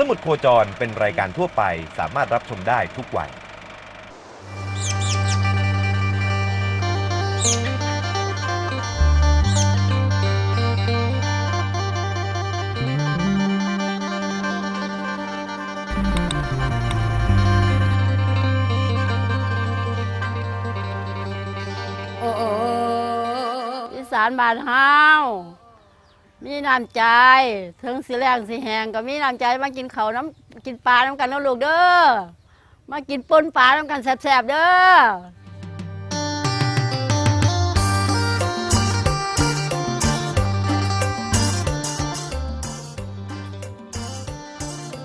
สมุดโคจรเป็นรายการทั่วไปสามารถรับชมได้ทุกวัยโอ้โอ้อีสานบ้านเฮา มีน้ำใจถึงสิแรงสิแหงก็มีน้ำใจมากินเขาน้ำกินปลาน้ำกันเน้ำลูกเด้อมากินปนปลาน้ำกันแสบๆเด้อ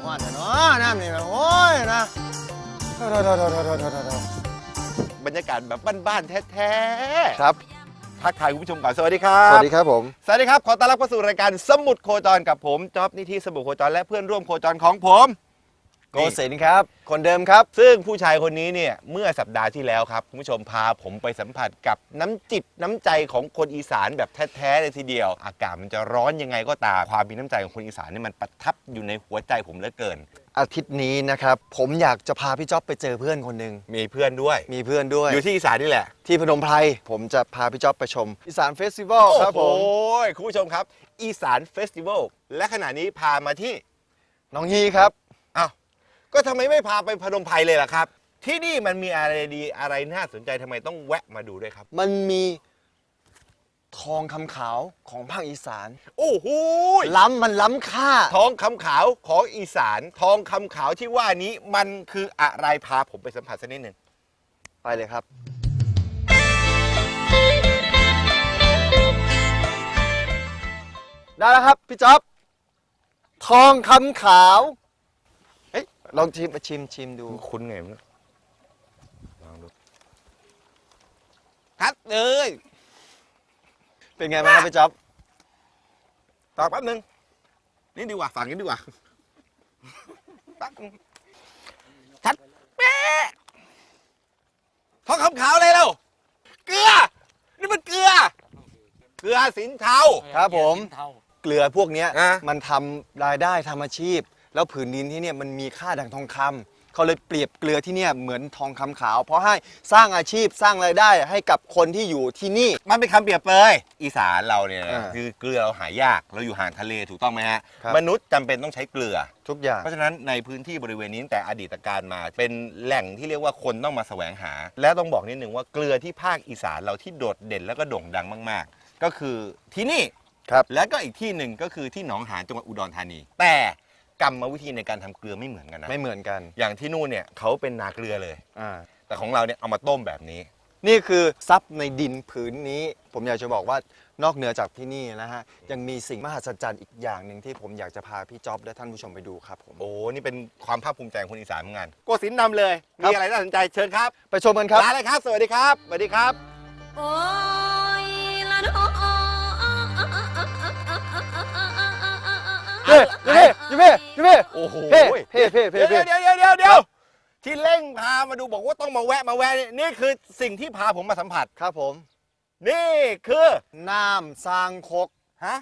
ว่านาะน้ำนี่โอ้ยนะบรรยากาศแบบบ้านๆแท้ๆครับ ทักทายคุณผู้ชมก่อนสวัสดีครับ สวัสดีครับผม สวัสดีครับ ขอต้อนรับเข้าสู่รายการสมุดโคจรกับผม จ๊อบนิธิสมุดโคจรและเพื่อนร่วมโคจรของผม โกศินครับ คนเดิมครับ ซึ่งผู้ชายคนนี้เนี่ยเมื่อสัปดาห์ที่แล้วครับคุณผู้ชมพาผมไปสัมผัสกับน้ำจิตน้ำใจของคนอีสานแบบแท้ๆเลยทีเดียว อากาศมันจะร้อนยังไงก็ตามความมีน้ำใจของคนอีสานเนี่ยมันประทับอยู่ในหัวใจผมเหลือเกิน อาทิตย์นี้นะครับ ผมอยากจะพาพี่จ๊อบไปเจอเพื่อนคนหนึ่งมีเพื่อนด้วย มีเพื่อนด้วยอยู่ที่อีสานนี่แหละ ที่พนมไพรผมจะพาพี่จ๊อบไปชมอีสานเฟสติวัลครับผมโอ้ยคุณผู้ชมครับ อีสานเฟสติวัลและขณะนี้พามาที่น้องฮีครับอ้าว ก็ทำไมไม่พาไปพนมไพรเลยล่ะครับ ที่นี่มันมีอะไรดีอะไรน่าสนใจทำไมต้องแวะมาดูด้วยครับ มันมีทองคำขาวของภาคอีสาน โอ้โหล้ำมันล้ำค่า ทองคำขาวของอีสาน ทองคำขาวที่ว่านี้มันคืออะไรพาผมไปสัมผัสสักนิดหนึ่งไปเลยครับ ได้แล้วครับ พี่จ๊อบ ทองคำขาวเฮ้ย ลองชิมชิมชิมดู คุ้นไงมั้งลองดูครับเลย เป็นไงบ้างครับพี่จ๊อบต่อแป๊บนึง นี่ดีกว่าฝั่งนี้ดีกว่าแป๊บนึงชัดเป๊ะทองคำขาวอะไรเล่าเกลือ นี่มันเกลือ เกลือสินเทา ครับผม เกลือพวกเนี้ยอะ มันทำรายได้ทำอาชีพ แล้วผืนดินที่เนี่ยมันมีค่าดังทองคำเขาเลยเปรียบเกลือที่เนี่ยเหมือนทองคำขาว เพราะให้สร้างอาชีพสร้างรายได้ให้กับคนที่อยู่ที่นี่ มันเป็นคำเปรียบเปยอีสานเราเนี่ยอ่าคือเกลือเราหายากเราอยู่ห่างทะเลถูกต้องไหมฮะครับ มนุษย์จำเป็นต้องใช้เกลือ ทุกอย่าง เพราะฉะนั้นในพื้นที่บริเวณนี้ตั้งแต่อดีตการมา เป็นแหล่งที่เรียกว่าคนต้องมาแสวงหา และต้องบอกนิดนึงว่าเกลือที่ภาคอีสานเราที่โดดเด่นแล้วก็โด่งดังมากๆ ก็คือที่นี่ครับ และก็อีกที่หนึ่งก็คือที่หนองหานจังหวัดอุดรธานี แต่ กรรมวิธีในการทำเกลือไม่เหมือนกันนะ ไม่เหมือนกันอย่างที่นู่นเนี่ยเขาเป็นนาเกลือเลย อ่าแต่ของเราเนี่ยเอามาต้มแบบนี้ นี่คือทรัพย์ในดินผืนนี้ ผมอยากจะบอกว่านอกเหนือจากที่นี่นะฮะ ยังมีสิ่งมหัศจรรย์อีกอย่างหนึ่งที่ผมอยากจะพาพี่จ๊อบและท่านผู้ชมไปดูครับผม โอ้นี่เป็นความภาคภูมิใจของคนอีสานเหมือนกันโกศินนำเลย ครับ มีอะไรน่าสนใจเชิญครับไปชมกันครับ ลาเลยครับ สวัสดีครับ สวัสดีครับ โอ้ยละเนา เฮ้ยยูเพ่ยูเพ่ยูเพ่โอ้โหเพ่เพ่เพ่เพ่เดี๋ยวเพ่เดี๋ยวเดี๋ยวเดี๋ยวเดี๋ยวที่เร่งพามาดูบอกว่าต้องมาแวะมาแวะนี่นี่คือสิ่งที่พาผมมาสัมผัส ครับผมนี่คือน้ำสร้างคก ฮะ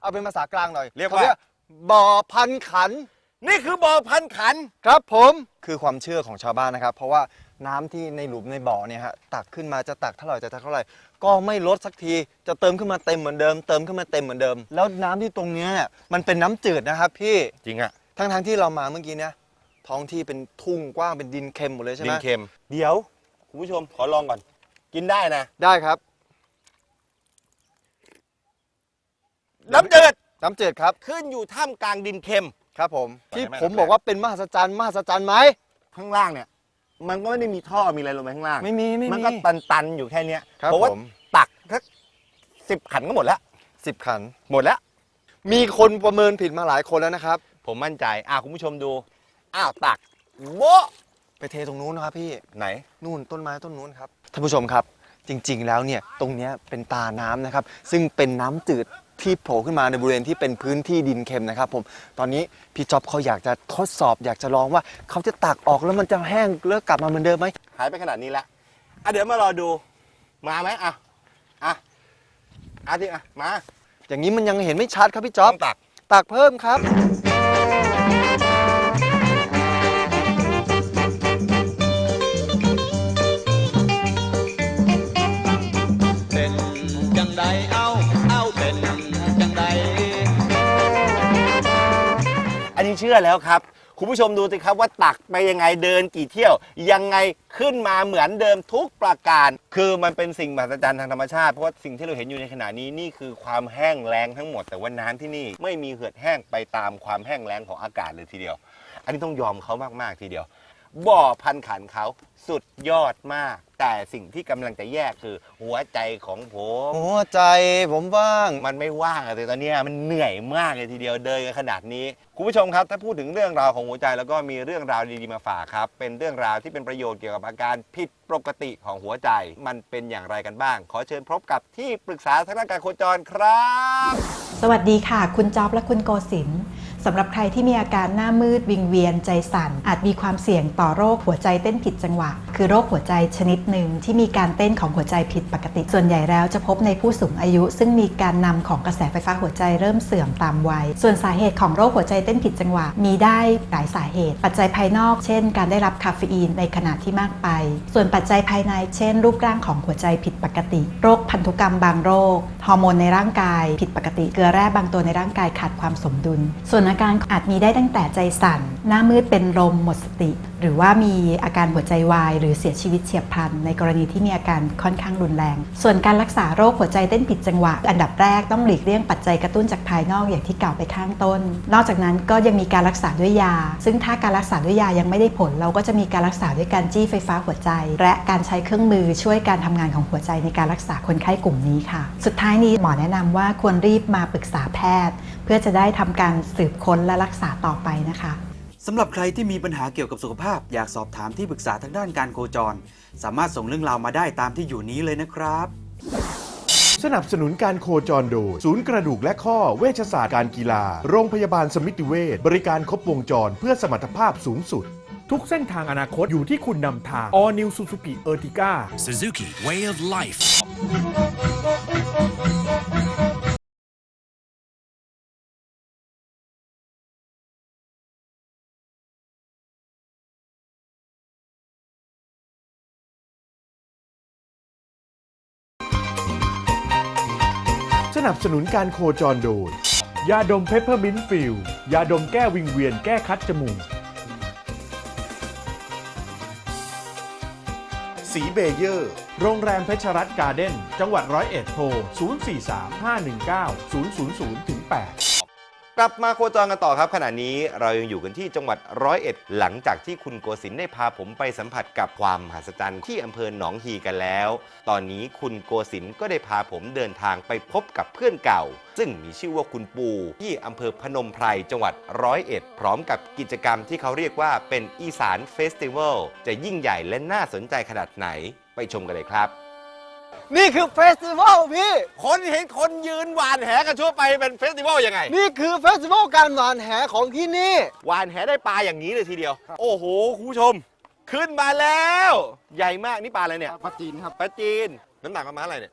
เอาเป็นภาษากลางหน่อยเรียกว่า ขบ่อพันขัน นี่คือบ่อพันขัน ครับผม คือความเชื่อของชาวบ้านนะครับ เพราะว่าน้ำที่ในหลุมในบ่อเนี่ยฮะตักขึ้นมาจะตักเท่าไหร่จะตักเท่าไหร่ ก็ไม่ลดสักที จะเติมขึ้นมาเต็มเหมือนเดิม เติมขึ้นมาเต็มเหมือนเดิม แล้วน้ำที่ตรงเนี้ยเนี่ยมันเป็นน้ำจืดนะครับพี่ จริงอะทั้งทงๆที่เรามาเมื่อกี้เนี่ยท้องที่เป็นทุ่งกว้างเป็นดินเค็มหมดเลยใช่ไหดิมนเค็ม เดี๋ยวคุณผู้ชมขอลองก่อน กินได้นะ ได้ครับ น้ำจืดน้ำจืดครับขึ้นอยู่ท่ามกลางดินเค็ม ครับผมปล่อยที่ให้มันผมบอกว่าเป็นมหัศจรรย์มหัศจรรย์ไหมข้างล่างเนี่ย มันก็ไม่ได้มีท่อมีอะไรลงไปข้างล่างไม่มีไม่มันมีก็ตันๆอยู่แค่เนี้ยครับเพราะว่าผมตักสักสิบขันก็หมดแล้ว สิบขัน หมดแล้ว มีคนประเมินผิดมาหลายคนแล้วนะครับ ผมมั่นใจอะคุณผู้ชมดูอ้าวตักโบ๊ะไปเทตรงนู้นนะครับพี่ ไหน นู่นต้นไม้ต้นนู้นครับท่านผู้ชมครับ จริง ๆ แล้วเนี่ยตรงเนี้ยเป็นตาน้ำนะครับ ซึ่งเป็นน้ำจืด ที่โผล่ขึ้นมาในบริเวณที่เป็นพื้นที่ดินเค็มนะครับผมตอนนี้พี่จ๊อบเขาอยากจะทดสอบอยากจะลองว่าเขาจะตักออกแล้วมันจะแห้งแล้วกลับมาเหมือนเดิมไหมหายไปขนาดนี้แล้วอะเดี๋ยวมารอดูมาไหมอะอะอะที่อะมา อย่างนี้มันยังเห็นไม่ชัดครับพี่จ๊อบต้องตัก ตักเพิ่มครับ เชื่อแล้วครับ คุณผู้ชมดูสิครับว่าตักไปยังไงเดินกี่เที่ยว ยังไงขึ้นมาเหมือนเดิมทุกประการ คือมันเป็นสิ่งมหัศจรรย์ทางธรรมชาติเพราะว่าสิ่งที่เราเห็นอยู่ในขณะนี้นี่คือความแห้งแล้งทั้งหมด แต่ว่าน้ำที่นี่ไม่มีเหือดแห้งไปตามความแห้งแล้งของอากาศเลยทีเดียว อันนี้ต้องยอมเขามากๆทีเดียว บ่อพันขันเขาสุดยอดมาก แต่สิ่งที่กำลังจะแยกคือหัวใจของผม หัวใจผมว่าง มันไม่ว่างอะแต่ตอนเนี้ยมันเหนื่อยมากเลยทีเดียวเดินกันขนาดนี้คุณผู้ชมครับ ถ้าพูดถึงเรื่องราวของหัวใจแล้วก็มีเรื่องราวดีๆมาฝากครับ เป็นเรื่องราวที่เป็นประโยชน์เกี่ยวกับอาการผิดปกติของหัวใจ มันเป็นอย่างไรกันบ้าง ขอเชิญพบกับที่ปรึกษาทางด้านการโคจรครับ สวัสดีค่ะ คุณจ๊อบและคุณโกศินทร์ สำหรับใครที่มีอาการหน้ามืดวิงเวียนใจสั่น อาจมีความเสี่ยงต่อโรคหัวใจเต้นผิดจังหวะ คือโรคหัวใจชนิดหนึ่งที่มีการเต้นของหัวใจผิดปกติ ส่วนใหญ่แล้วจะพบในผู้สูงอายุ ซึ่งมีการนำของกระแสไฟฟ้าหัวใจเริ่มเสื่อมตามวัย ส่วนสาเหตุของโรคหัวใจเต้นผิดจังหวะ มีได้หลายสาเหตุ ปัจจัยภายนอก เช่น การได้รับคาเฟอีนในขนาดที่มากไป ส่วนปัจจัยภายใน เช่น รูปร่างของหัวใจผิดปกติ โรคพันธุกรรมบางโรค ฮอร์โมนในร่างกาย ผิดปกติ เกลือแร่บางตัวในร่างกายขาดความสมดุล ส่วนอาการอาจมีได้ตั้งแต่ใจสั่น หน้ามืดเป็นลมหมดสติ หรือว่ามีอาการหัวใจวาย หรือเสียชีวิตเฉียบพลัน ในกรณีที่มีอาการค่อนข้างรุนแรง ส่วนการรักษาโรคหัวใจเต้นผิดจังหวะ อันดับแรกต้องหลีกเลี่ยงปัจจัยกระตุ้นจากภายนอกอย่างที่กล่าวไปข้างต้น นอกจากนั้นก็ยังมีการรักษาด้วยยา ซึ่งถ้าการรักษาด้วยยายังไม่ได้ผล เราก็จะมีการรักษาด้วยการจี้ไฟฟ้าหัวใจ และการใช้เครื่องมือช่วยการทำงานของหัวใจในการรักษาคนไข้กลุ่มนี้ค่ะ สุดท้ายนี้หมอแนะนำว่าควรรีบมาปรึกษาแพทย์ พื่อจะได้ทำการสืบค้นและรักษาต่อไปนะคะสำหรับใครที่มีปัญหาเกี่ยวกับสุขภาพ อยากสอบถามที่ปรึกษาทางด้านการโคจร สามารถส่งเรื่องราวมาได้ตามที่อยู่นี้เลยนะครับ สนับสนุนการโคจรโดยศูนย์กระดูกและข้อเวชศาสตร์การกีฬา โรงพยาบาลสมิติเวชบริการครบวงจรเพื่อสมรรถภาพสูงสุด ทุกเส้นทางอนาคตอยู่ที่คุณนำทาง All New Suzuki Ertiga Suzuki Way of Life นับสนุนการโคจรโดย ยาดมเพปเปอร์มินต์ฟิลยาดมแก้วิงเวียนแก้คัดจมูก สีเบเยอร์ โรงแรมเพชรรัตน์การ์เด้น จังหวัดร้อยเอ็ดโทร 043 519 000ถึง8 กลับมาโคจรกันต่อครับ ขณะนี้เรายังอยู่กันที่จังหวัดร้อยเอ็ดหลังจากที่คุณโกศินได้พาผมไปสัมผัสกับความมหัศจรรย์ที่อำเภอหนองฮีกันแล้ว ตอนนี้คุณโกศินก็ได้พาผมเดินทางไปพบกับเพื่อนเก่า ซึ่งมีชื่อว่าคุณปู ที่อำเภอพนมไพรจังหวัดร้อยเอ็ดพร้อมกับกิจกรรมที่เขาเรียกว่าเป็นอีสานเฟสติวัลจะยิ่งใหญ่และน่าสนใจขนาดไหน ไปชมกันเลยครับ นี่คือเฟสติวัลพี่ คนเห็นคนยืนหวานแหกันทั่วไปเป็นเฟสติวัลยังไง นี่คือเฟสติวัลการหวานแหของที่นี่ หวานแหได้ปลาอย่างนี้เลยทีเดียว โอ้โหคุณผู้ชม ขึ้นมาแล้ว ใหญ่มากนี่ปลาอะไรเนี่ยปลาจีนครับ ปลาจีนน้ำหนักประมาณอะไรเนี่ย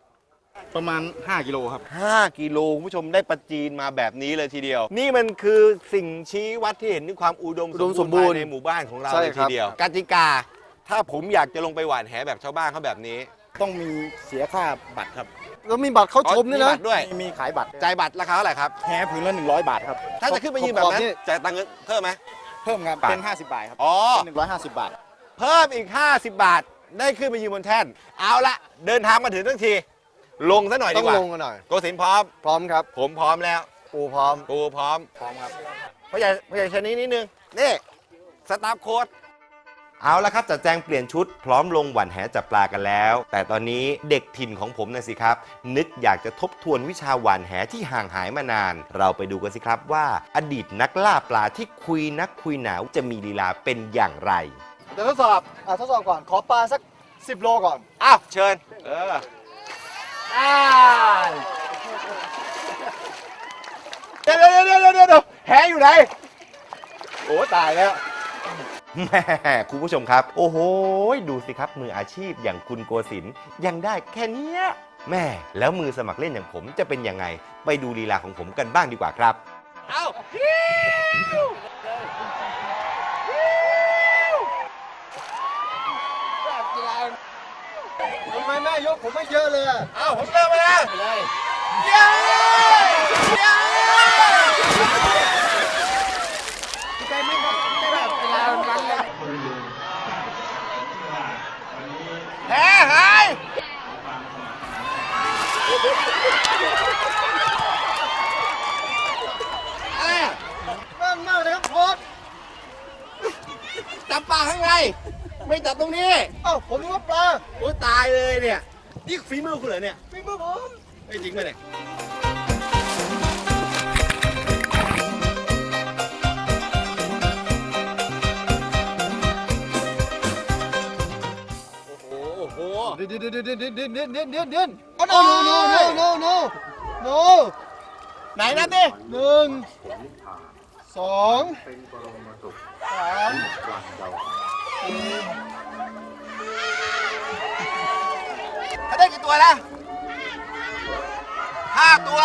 ประมาณ 5 กิโลครับ 5 กิโลคุณผู้ชมได้ปลาจีนมาแบบนี้เลยทีเดียว นี่มันคือสิ่งชี้วัดที่เห็นถึงความอุดมอุดมสมบูรณ์ภายในหมู่บ้านของเราใช่เลยครัทีบ เดียวกติกา ถ้าผมอยากจะลงไปหวานแหแบบชาวบ้านเขาแบบนี้ ต้องมีเสียค่าบัตรครับแล้วมีบัตรเข้าชมด้วยอ๋อนะ บัตรด้วยมีมีขายบัตรจ่ายบัตรราคาเท่าไหร่ครับแฮผืนละ100 บาทครับ ถ้าจะขึ้นไปยืนแบบนั้นขอบๆนี่จ่ายตังค์เพิ่มไหมเพิ่มครับบาทเป็น 50 บาทครับอ๋อเป็น150 บาท เพิ่มอีก 50 บาทได้ขึ้นไปยืนบนแท่น เอาละเดินทางมาถึงทั้งที ลงซะหน่อยต้ดีองกว่าลงกันหน่อยโกศินทร์พร้อม พร้อมครับ ผมพร้อมแล้วปูพร้อมปูพร้อมพร้อมครับพ่อใหญ่พ่อใหญ่ชนิดนิดนึงนี่สตาฟโค้ด เอาละครับจัดแจงเปลี่ยนชุดพร้อมลงหวันแหจับปลากันแล้ว แต่ตอนนี้เด็กถิ่นของผมนะสิครับ นึกอยากจะทบทวนวิชาหวานแหที่ห่างหายมานาน เราไปดูกันสิครับว่า อดีตนักล่าปลาที่คุยนักคุยหนาวจะมีลีลาเป็นอย่างไรเดี๋ยวทดสอบอะทดสอบก่อนขอปลาสัก 10 โลก่อน อ้าวเชิญ เออเดี๋ยวเดี๋ยวเดี๋ยวเดี๋ยวเดี๋ยวแหอยู่ไหนโอ้ตายแล้ว แม่คุณผู้ชมครับ โอ้โห ดูสิครับ มืออาชีพอย่างคุณโกศินทร์ยังได้แค่เนี้ยแม่แล้วมือสมัครเล่นอย่างผมจะเป็นยังไง ไปดูลีลาของผมกันบ้างดีกว่าครับ เอาฮิวทำไมแม่ยกผมไม่เยอะเลยอะเอาผมเริ่มไปแล้วเย้เย้ จับตรงนี้เอ้าผมนึกว่าปลาโอ้ตายเลยเนี่ย นี่ฝีมือคุณเหรอเนี่ยฝีมือผมไม่จริงไหมเนี่ยโอ้โห เดินเดินเดินเดินเดินเดินเดินเดินเดินเดินโอ้โอ้โหโนโนโนโนโนไหนนับดิหนึ่งสองสามถ้าได้กี่ตัวนะห้าตัว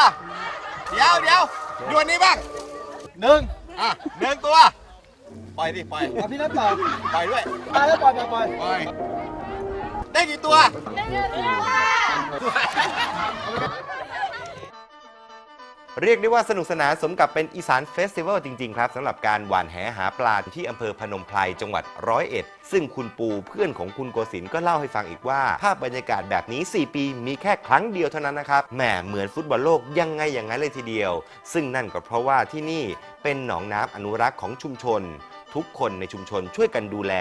เดี๋ยวเดี๋ยวดวนนี้บ้างหนึ่งอะหนึ่งตัว ปล่อยดิปล่อยอะพี่นัทต่อปล่อยด้วย มาแล้วปล่อยปล่อยปล่อยปล่อย ได้กี่ตัวเเรียกได้ว่าสนุกสนานสมกับเป็นอีสานเฟสติวัลจริง ๆ ครับสำหรับการหว่านแหหาปลาที่อำเภอพนมไพรจังหวัดร้อยเอ็ดซึ่งคุณปูเพื่อนของคุณโกศินก็เล่าให้ฟังอีกว่า ภาพบรรยากาศแบบนี้ 4 ปีมีแค่ครั้งเดียวเท่านั้นนะครับแหมเหมือนฟุตบอลโลกยังไงอย่างนั้นเลยทีเดียว ซึ่งนั่นก็เพราะว่าที่นี่เป็นหนองน้ำอนุรักษ์ของชุมชน ทุกคนในชุมชนช่วยกันดูแล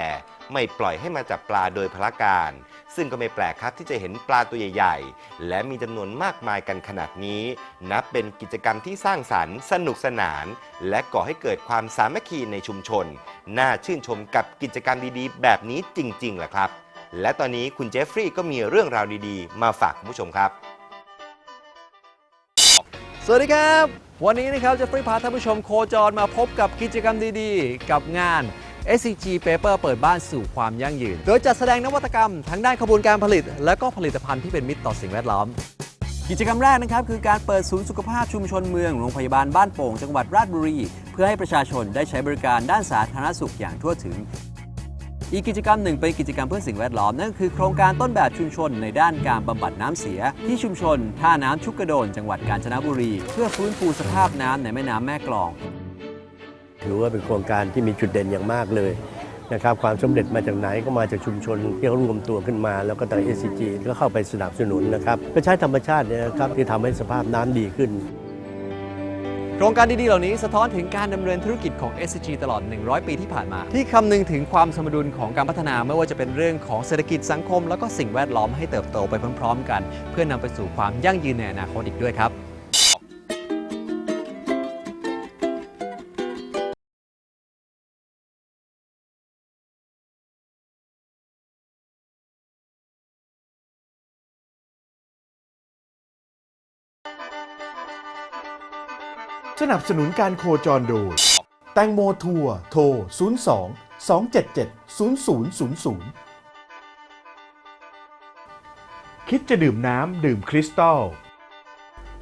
ไม่ปล่อยให้มาจับปลาโดยพละการ ซึ่งก็ไม่แปลกครับที่จะเห็นปลาตัวใหญ่ ๆ และมีจำนวนมากมายกันขนาดนี้ นับเป็นกิจกรรมที่สร้างสรรค์ สนุกสนาน และก่อให้เกิดความสามัคคีในชุมชน น่าชื่นชมกับกิจกรรมดีๆ แบบนี้จริงๆแหละครับ และตอนนี้คุณเจฟฟรีย์ก็มีเรื่องราวดีๆ มาฝากคุณผู้ชมครับ สวัสดีครับ วันนี้นะครับจะฟรีพาท่านผู้ชมโคจรมาพบกับกิจกรรมดีๆ กับงาน SCG Paper เปิดบ้านสู่ความยั่งยืน โดยจัดแสดงนวัตกรรมทั้งด้านขบวนการผลิต และก็ผลิตภัณฑ์ที่เป็นมิตรต่อสิ่งแวดล้อม กิจกรรมแรกนะครับคือการเปิดศูนย์สุขภาพชุมชนเมืองโรงพยาบาลบ้านโป่งจังหวัดราชบุรี เพื่อให้ประชาชนได้ใช้บริการด้านสาธารณสุขอย่างทั่วถึง อีกกิจกรรมหนึ่งเป็นกิจกรรมเพื่อสิ่งแวดล้อมนั่นก็คือโครงการต้นแบบชุมชนในด้านการบำบัดน้ำเสีย ที่ชุมชนท่าน้ำชุกกระโดน จังหวัดกาญจนบุรี เพื่อฟื้นฟูสภาพน้ำในแม่น้ำแม่กลอง ถือว่าเป็นโครงการที่มีจุดเด่นอย่างมากเลยนะครับความสำเร็จมาจากไหนก็มาจากชุมชนที่เขารวมตัวขึ้นมา แล้วก็ทาง SCG ก็เข้าไปสนับสนุนนะครับก็ใช้ธรรมชาติเนี่ยนะครับที่ทำให้สภาพน้ำดีขึ้น โครงการดีๆ เหล่านี้สะท้อนถึงการดำเนินธุรกิจของ SCG ตลอด 100 ปีที่ผ่านมา ที่คำนึงถึงความสมดุลของการพัฒนาไม่ว่าจะเป็นเรื่องของเศรษฐกิจสังคม แล้วก็สิ่งแวดล้อมให้เติบโตไปพร้อม ๆ กัน เพื่อนำไปสู่ความยั่งยืนในอนาคตอีกด้วยครับ สนับสนุนการโคจรโดยแตงโมทัวร์โทร 02 277 0000 คิดจะดื่มน้ำดื่มคริสตัล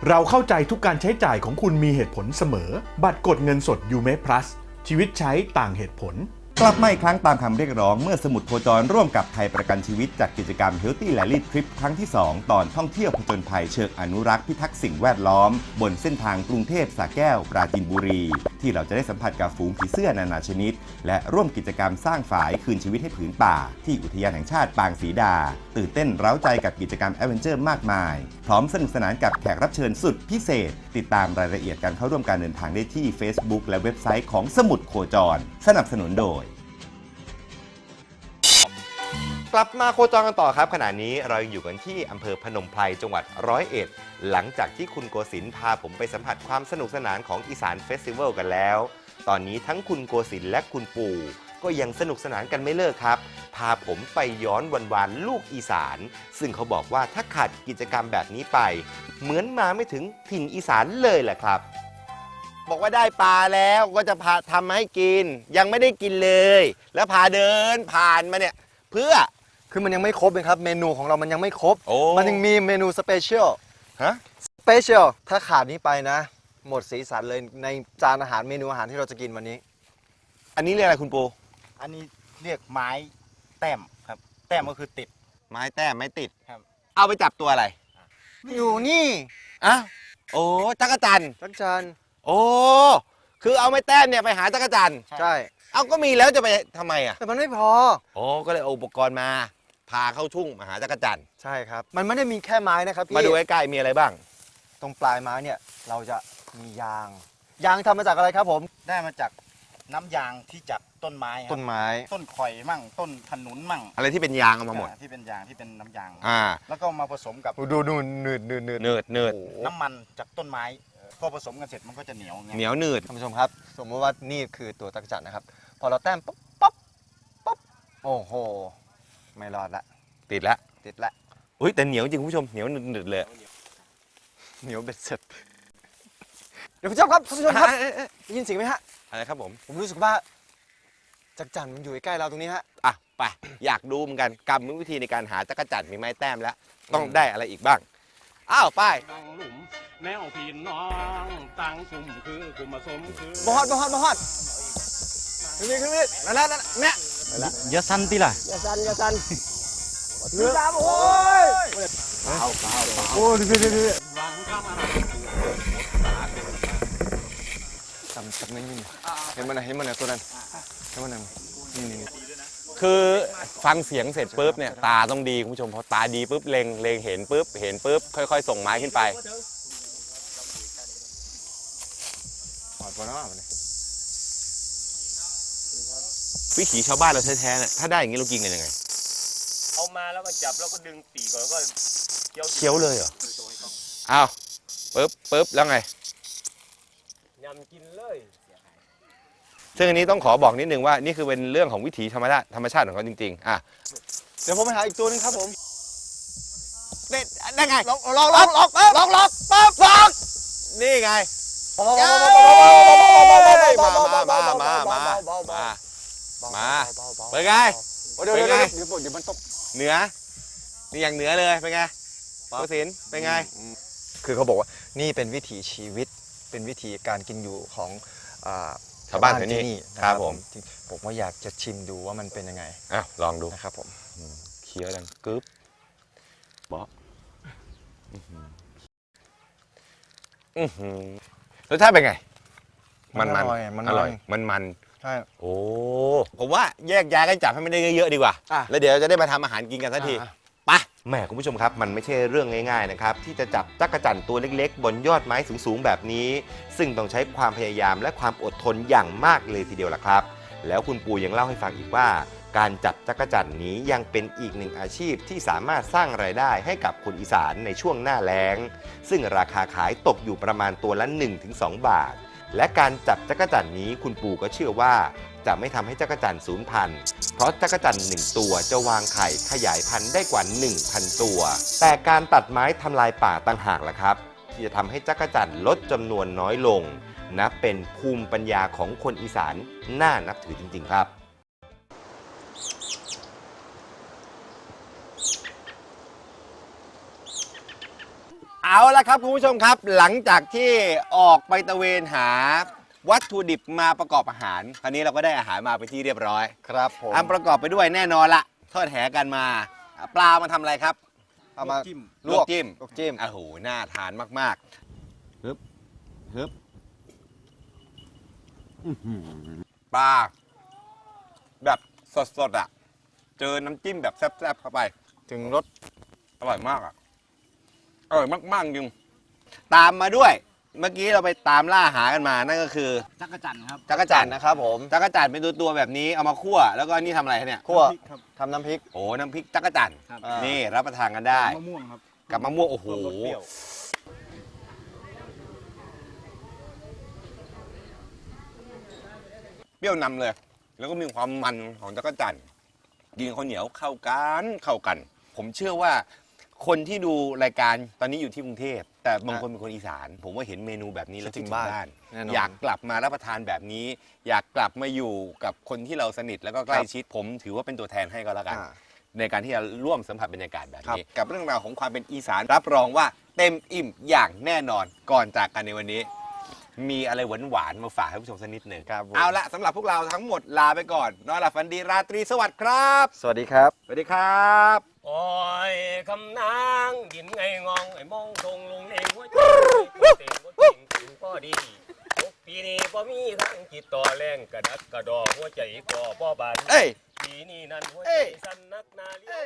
เราเข้าใจทุกการใช้จ่ายของคุณมีเหตุผลเสมอ บัตรกดเงินสดยูเม plus ชีวิตใช้ต่างเหตุผล กลับมาอีกครั้งตามคำเรียกร้องเมื่อสมุดโคจรร่วมกับไทยประกันชีวิตจัดกิจกรรม Healthy Rally Trip ครั้งที่ 2 ตอนท่องเที่ยวผจญภัยเชิงอนุรักษ์พิทักษ์สิ่งแวดล้อม บนเส้นทางกรุงเทพสระแก้ว ปราจีนบุรี ที่เราจะได้สัมผัสกับฝูงผีเสื้อนานาชนิด และร่วมกิจกรรมสร้างฝายคืนชีวิตให้ผืนป่า ที่อุทยานแห่งชาติปางศรีดา ตื่นเต้นเร้าใจกับกิจกรรมแอดเวนเจอร์มากมาย พร้อมสนุกสนานกับแขกรับเชิญสุดพิเศษ ติดตามรายละเอียดการเข้าร่วมการเดินทางได้ที่ Facebook และเว็บไซต์ของสมุดโคจร สนับสนุนโดย กลับมาโคจรกันต่อครับ ขณะนี้เรายังอยู่กันที่อำเภอพนมไพรจังหวัดร้อยเอ็ด หลังจากที่คุณโกศินทร์พาผมไปสัมผัสความสนุกสนานของอีสานเฟสติวัลกันแล้ว ตอนนี้ทั้งคุณโกศินทร์และคุณปู่ ก็ยังสนุกสนานกันไม่เลิกครับ พาผมไปย้อนวันวานลูกอีสาน ซึ่งเขาบอกว่าถ้าขาดกิจกรรมแบบนี้ไป เหมือนมาไม่ถึงถิ่นอีสานเลยแหละครับ บอกว่าได้ปลาแล้วก็จะพาทำให้กิน ยังไม่ได้กินเลย แล้วพาเดินผ่านมาเนี่ย เพื่อ คือมันยังไม่ครบเลยครับ เมนูของเรามันยังไม่ครบ โอ้ มันยังมีเมนูสเปเชียล ฮะ สเปเชียล ถ้าขาดนี้ไปนะ หมดสีสันเลยในจานอาหารเมนูอาหารที่เราจะกินวันนี้ อันนี้เรียกอะไรคุณปู อันนี้เรียกไม้แต้มครับ แต้มก็คือติด ไม้แต้มไม้ติดครับ เอาไปจับตัวอะไรอยู่นี่อะโอ้จักรจันทร์จักรจันทร์โอ้คือเอาไม้แต้มเนี่ยไปหาจักรจันทร์ใช่ เอาก็มีแล้วจะไปทำไมอะแต่มันไม่พอ โอ้ก็เลยเอาอุปกรณ์มา พาเข้าทุ่งมาหาจักรจันทร์ใช่ครับ มันไม่ได้มีแค่ไม้นะครับพี่มาดูใกล้ๆมีอะไรบ้าง ตรงปลายไม้เนี่ยเราจะมียาง ยางทำมาจากอะไรครับผม ได้มาจากน้ำยางที่จากต้นไม้ครับต้นไม้ ต้นข่อยมั่ง ต้นขนุนมั่งอะไรที่เป็นยางเอามาหมด อ่ที่เป็นยางที่เป็นน้ำยาง อ่าแล้วก็มาผสมกับดูดูหนืดหนืดหนืดเนิดเนิดน้ำมันจากต้นไม้พอผสมกันเสร็จมันก็จะเหนียวไงเหนียวหนืดท่านผู้ชมครับ สมมติว่านี่คือตัวตักจันนะครับ พอเราแต้มปุ๊บป๊บป๊บโอ้โห ไม่รอดละ ติดแล้วติดละ อุ้ยแต่เหนียวจริงคุณผู้ชมเหนียวหนืดๆเลยเหนียวเบ็ดเสร็จ เดี๋ยวผู้ชมครับท่านผู้ชมครับได้ยินเสียงไหมฮะ อะไรครับผม ผมรู้สึกว่าจักรจันทร์มันอยู่ใกล้ๆเราตรงนี้ฮะ อะไปอยากดูเหมือนกันกรรมวิธีในการหาจักรจันทร์มีไม้แต้มแล้ว ต้องได้อะไรอีกบ้าง อ้าวไปดังหลุมแนวพี่น้องตั้งกลุ่มคือกลุ่มผสมคือ บอฮอดบอฮอดบอฮอดขึ้นนี่ขึ้นนี่นั่นแหละนั่นแหละเนี่ย อย่าสั้นติล่ะอย่าสั่นอย่าสั่นเรือดำโอ้ยโอ้ดีดีดีวางทำอะไรจำจำไม่ยินเห็นมันนะเห็นมันนะตัวนั้นเห็นมันนะนี่นี่คือฟังเสียงเสร็จปุ๊บเนี่ยตาต้องดีคุณผู้ชมพอตาดีปุ๊บเล็งเล็งเห็นปุ๊บเห็นปุ๊บค่อย ๆ ส่งไม้ขึ้นไป หอดบอลน้ำเลย วิถีชาวบ้านเราแท้ๆเนี่ยถ้าได้อย่างนี้เรากินกันยังไง เอามาแล้วก็จับแล้วก็ดึงปีกก่อนแล้วก็เคี้ยวเคี้ยวเลยเหรออ้าวปุ๊บปุ๊บแล้วไงยำกินเลย ซึ่งอันนี้ต้องขอบอกนิดนึงว่านี่คือเป็นเรื่องของวิถีธรรมชาติธรรมชาติของเขาจริงๆอะเดี๋ยวผมไปหาอีกตัวหนึงครับผมเด็ดได้ไงลองลองลองลองลองลองปั๊บปั๊บนี่ไงมามามามามามามามา เป็นไงเดี๋ยวเดี๋ยวเดี๋ยวเดี๋ยวเดี๋ยวมันตกเหนือ นี่อย่างเหนือเลยเป็นไงโกศินทร์เป็นไง คือเขาบอกว่านี่เป็นวิถีชีวิตเป็นวิธีการกินอยู่ของอ่าชาวบ้านแถวนี้ที่นี่นะคครัรับบผผมมจริงผมว่าอยากจะชิมดูว่ามันเป็นยังไงอ้าวลองดูนะครับผมเคี้ยวดังกึ๊บบ๊อบอื้อหืออื้อหือรสชาติเป็นไง มันมันอร่อยมันอร่อยมันมันมัน ใช่ โอ้ผมว่าแยกย้ายกันจับให้มันได้เยอะๆดีกว่า อะ แล้วเดี๋ยวจะได้มาทำอาหารกินกันสักที อะไปแหมคุณผู้ชมครับมันไม่ใช่เรื่องง่ายๆนะครับ ที่จะจับจักรจั่นตัวเล็กๆ บนยอดไม้สูงๆ แบบนี้ ซึ่งต้องใช้ความพยายามและความอดทนอย่างมากเลยทีเดียวล่ะครับ แล้วคุณปูยังเล่าให้ฟังอีกว่า การจับจักรจั่นนี้ยังเป็นอีกหนึ่งอาชีพที่สามารถสร้างรายได้ให้กับคนอีสานในช่วงหน้าแล้ง ซึ่งราคาขายตกอยู่ประมาณตัวละ 1-2 บาท และการจับจักรจันนี้คุณปู่ก็เชื่อว่า จะไม่ทำให้จักรจันสูญพันธุ์ เพราะจักรจันหนึ่งตัวจะวางไข่ขยายพันธุ์ได้กว่า 1,000 ตัว แต่การตัดไม้ทำลายป่าต่างหากล่ะครับ ที่จะทำให้จักรจันลดจำนวนน้อยลง นับเป็นภูมิปัญญาของคนอีสานน่านับถือจริง ๆ ครับ เอา ละครับคุณผู้ชมครับ หลังจากที่ออกไปตระเวนหาวัตถุดิบมาประกอบอาหาร คราวนี้เราก็ได้อาหารมาเป็นที่เรียบร้อยครับผมอันประกอบไปด้วยแน่นอนละทอดแหกันมา ปลามาทำอะไรครับเอามาจิ้ม ลวกจิ้มลวกจิ้ม โอ้โหน่าทานมากๆฮึบฮึบ ปลาแบบสดๆอะ เจอน้ำจิ้มแบบแซ่บๆเข้าไป ถึงรสอร่อยมากอะ อร่อยมากๆจริงตามมาด้วย เมื่อกี้เราไปตามล่าหากันมานั่นก็คือจักรจันทร์ครับจักรจันทร์นะครับผมจักรจันทร์เป็นตัวตัวๆแบบนี้เอามาคั่วแล้วก็นี่ทำอะไรคะเนี่ยคั่วน้ำพริกครับ ทำน้ำพริก โอ้น้ำพริกจักรจันทร์ครับ นี่รับประทานกันได้ มะม่วงครับกับมะม่วงโอ้โห เพิ่มรสเปรี้ยว เปรี้ยวนำเลย แล้วก็มีความมันของจักรจันทร์กินข้าวเหนียวเข้ากันเข้ากัน ผมเชื่อว่า คนที่ดูรายการตอนนี้อยู่ที่กรุงเทพ แต่บางคนเป็นคนอีสาน ผมว่าเห็นเมนูแบบนี้แล้วคิดถึคิดงถึงบ้านบ้าน แน่นอนอยากกลับมารับประทานแบบนี้ อยากกลับมาอยู่กับคนที่เราสนิทแล้วก็ใกล้ครับชิดผมถือว่าเป็นตัวแทนให้ก็แล้วกัน อ่า ในการที่จะร่วมสัมผัสบรรยากาศแบบครับนี้ กับเรื่องราวของความเป็นอีสานรับรองว่าเต็มอิ่มอย่างแน่นอนก่อนจากกันในวันนี้ มีอะไรหวานๆมาฝากให้ผู้ชมสักนิดหนึ่งครับผม เอาละสำหรับพวกเราทั้งหมดลาไปก่อนนอนหลับฝันดีราตรีสวัสดิ์ครับ สวัสดีครับ สวัสดีครับ โอ้ยคำนางดินไงงองไอ้มองทงลุงเองหัวใจเต็มก็เก่งถึงก็ดีทุกปีนี้บ่มีทางคิดต่อแรงกระดักกระดอหัวใจก่อบ่บานเอ้ยปีนี้นั้นหัวใจสั่นนักหนาเลี้ยว